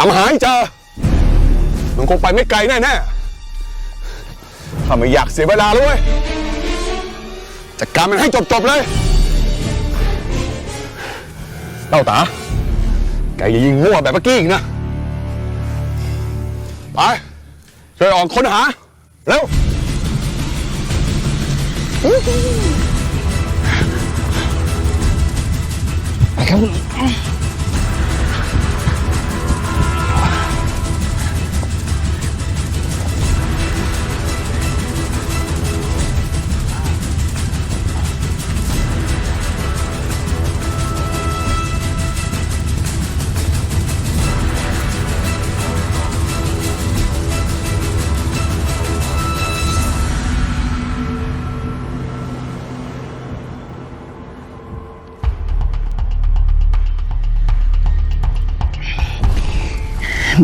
ตามหาให้เจอมันคงไปไม่ไกลแน่ๆถ้าไม่อยากเสียเวลาเลยเว้ยจัดการมันให้จบๆเลยเต้าตา แกอย่ายิงมั่วแบบเมื่อกี้อีกนะ ไป ช่วยออกค้นหา เร็วไปครับ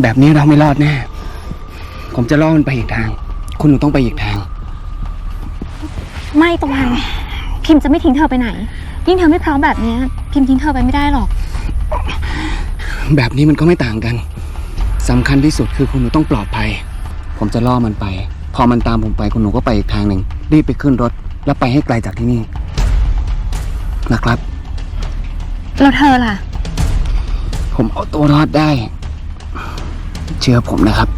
แบบนี้เราไม่รอดแน่ ผมจะล่อมันไปอีกทาง คุณหนูต้องไปอีกทาง ไม่ตะวันพิมพ์จะไม่ทิ้งเธอไปไหน ยิ่งเธอไม่พร้อมแบบเนี้ยพิมพ์ทิ้งเธอไปไม่ได้หรอก แบบนี้มันก็ไม่ต่างกันสำคัญที่สุดคือคุณหนูต้องปลอดภัย ผมจะล่อมันไป พอมันตามผมไปคุณหนูก็ไปอีกทางหนึ่งรีบไปขึ้นรถ แล้วไปให้ไกลจากที่นี่นะครับ แล้วเธอล่ะ ผมเอาตัวรอดได้ เชื่อผมนะครับ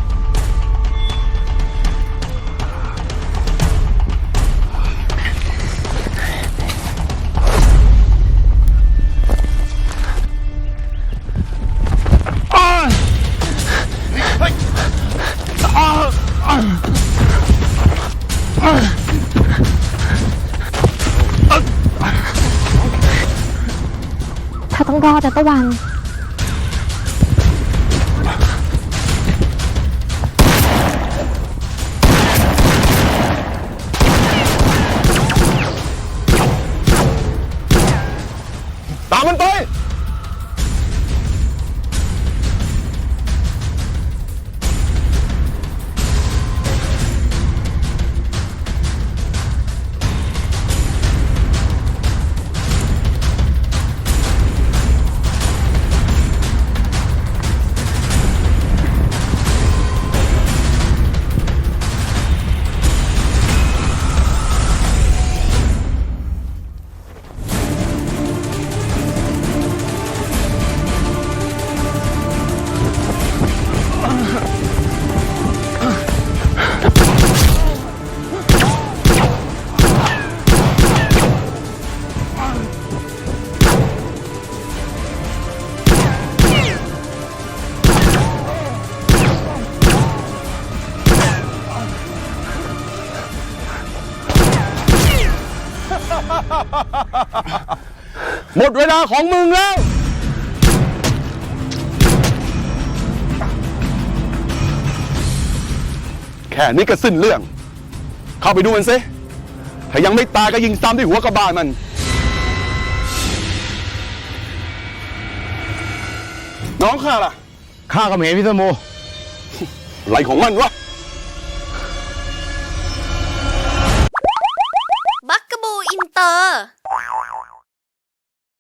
เธอต้องรอดนะตะวัน ตามมันไป หมดเวลาของมึงแล้ว แค่นี้ก็สิ้นเรื่อง เข้าไปดูมันซิถ้ายังไม่ตายก็ยิงซ้ำที่หัวกระบาลมัน น้องข้าล่ะ ข้าก็ไม่เห็นพี่สมูอะไรของมันวะ